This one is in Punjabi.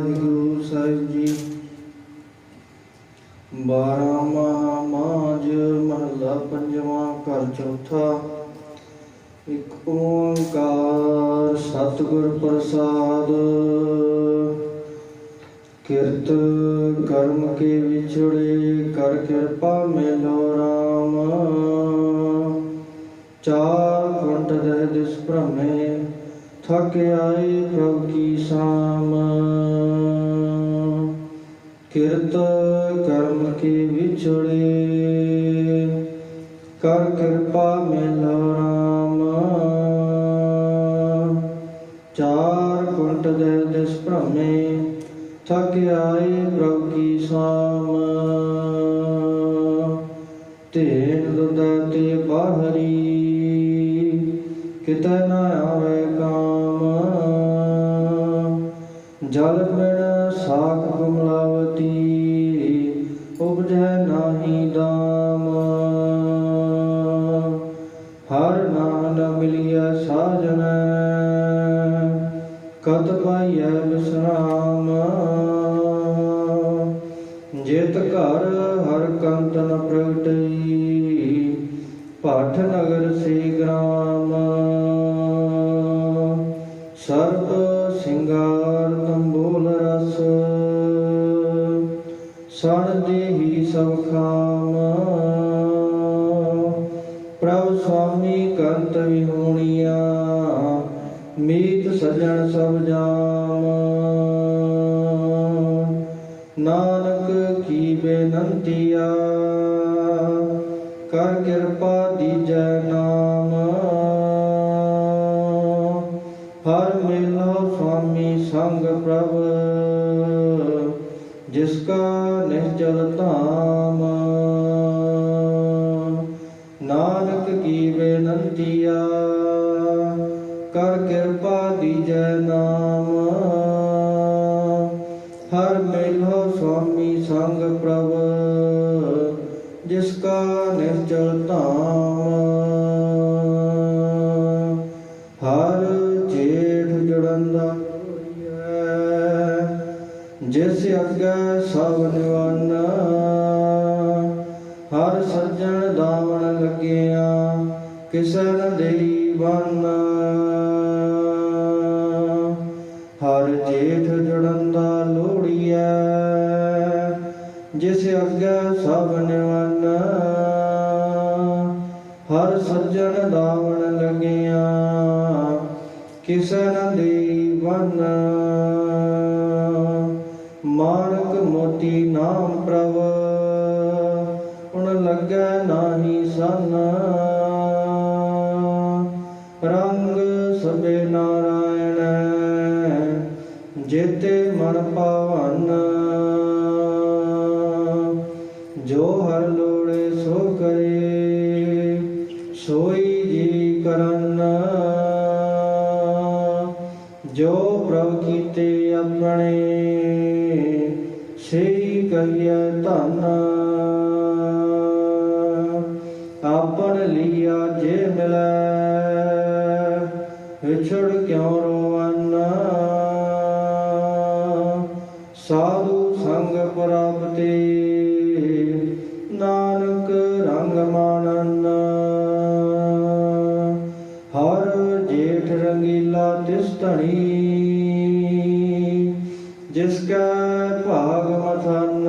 ਵਾਹਿਗੁਰੂ ਸਾਹਿਬ ਜੀ। ਬਾਰਾਂ ਮਾਹ ਮਾਝ ਪੰਜਵਾਂ ਘਰ ਚੌਥਾ। ਇੱਕ ਓੰਕਾਰ ਸਤਿਗੁਰ ਪ੍ਰਸਾਦ। ਕਿਰਤ ਕਰਮ ਕੇ ਵਿਛੜੇ ਕਰ ਕਿਰਪਾ ਮਿਲੋ ਰਾਮ। ਚਾਰ ਕੁੰਟ ਰਹਿ ਦਿਸ ਭ੍ਰਮੇ ਥਕ ਆਏ ਪ੍ਰਭ ਕੀ ਸਾਮ। ਕਿਰਤ ਕਰਮ ਕੇ ਵਿਛੜੇ। ਕਰ ਕਿਰਪਾ ਮਿਲੋ ਰਾਮ। ਚਾਰ ਕੁੰਟ ਦੇ ਦਿਸ ਭ੍ਰਮੇ, ਥਕ ਆਏ ਪ੍ਰਭ ਕੀ ਸਾਮ। ਤੇਨ ਦੁਦਾ ਤੇ ਬਾਹਰੀ, ਕਿਤੇ ਨਾ ਆਵੇ ਕਾਮ। ਜਲ ਬਿਨ ਸਾਖ ਕਮਲਾਵਤੀ, ਉਪਜੈ ਨਾਹੀ ਦਾਮ। ਹਰ ਨਾਮ ਨ ਮਿਲਿਆ ਸਾਜਨ, ਕਤ ਪਾਈਐ ਵਿਸਰਾਮ। ਜੇਤ ਘਰ ਹਰ ਕੰਤ ਨ ਪ੍ਰਗਟਈ, ਪਾਠ ਨਗਰ ਸੇ ਗ੍ਰਾਮ। ਸਣ ਦੇਹੀ ਸਭ ਖਾਮ। ਪ੍ਰਭ ਸੁਆਮੀ ਕੰਤ ਵਿਹੂਣੀਆਂ, ਮੀਤ ਸਜਣ ਸਭ ਜਾਮ। ਨਾਨਕ ਕੀ ਬੇਨੰਤੀਆ ਕਰ ਕਿਰਪਾ ਦੀਜੈ ਨਾਮ। ਹਰ ਮਿਲੋ ਸੁਆਮੀ ਸੰਗ ਪ੍ਰਭ ਜਿਸ ਕਾ ਨਿਹਚਲ ਧਾਮ। ਨਾਨਕ ਕੀ ਬੇਨੰਤੀਆ, ਕਰ ਕਿਰਪਾ ਦੀਜੈ ਨਾਮ। ਹਰ ਮਿਲੋ ਸੁਆਮੀ ਸੰਗ ਪ੍ਰਭ, ਜਿਸ ਕਾ ਨਿਹਚਲ ਧਾਮ। ਜਿਸ ਅੱਗੇ ਸਭ ਨਿਵਨ ਹਰ ਸੱਜਣ ਦਾਵਣ ਲੱਗਿਆ, ਕਿਸੈ ਨ ਦੇਈ ਬੰਨ। ਹਰ ਜੇਠ ਜੜੰਦਾ ਲੋੜੀਐ, ਜਿਸ ਅੱਗੇ ਸਭ ਨਿਵਨ ਹਰ ਸੱਜਣ ਦਾਵਣ ਲੱਗਿਆ, ਕਿਸੈ ਨ ਦੇਈ ਬੰਨ। ਸਭੇ ਨਾਰਾਇਣ ਜੇਤੇ ਮਨ ਪਾਵਨ ਜੋ ਹਰ ਲੋੜੇ ਸੋ ਕਰੇ, ਸੋਈ ਜੀ ਕਰਨ। ਜੋ ਪ੍ਰਭ ਕੀਤੇ ਆਪਣੇ, ਸਹੀ ਕਹੀਏ ਧਨ। ਤਿਸ ਧਣੀ ਜਿਸ ਕੈ ਭਾਗ ਮਥਨ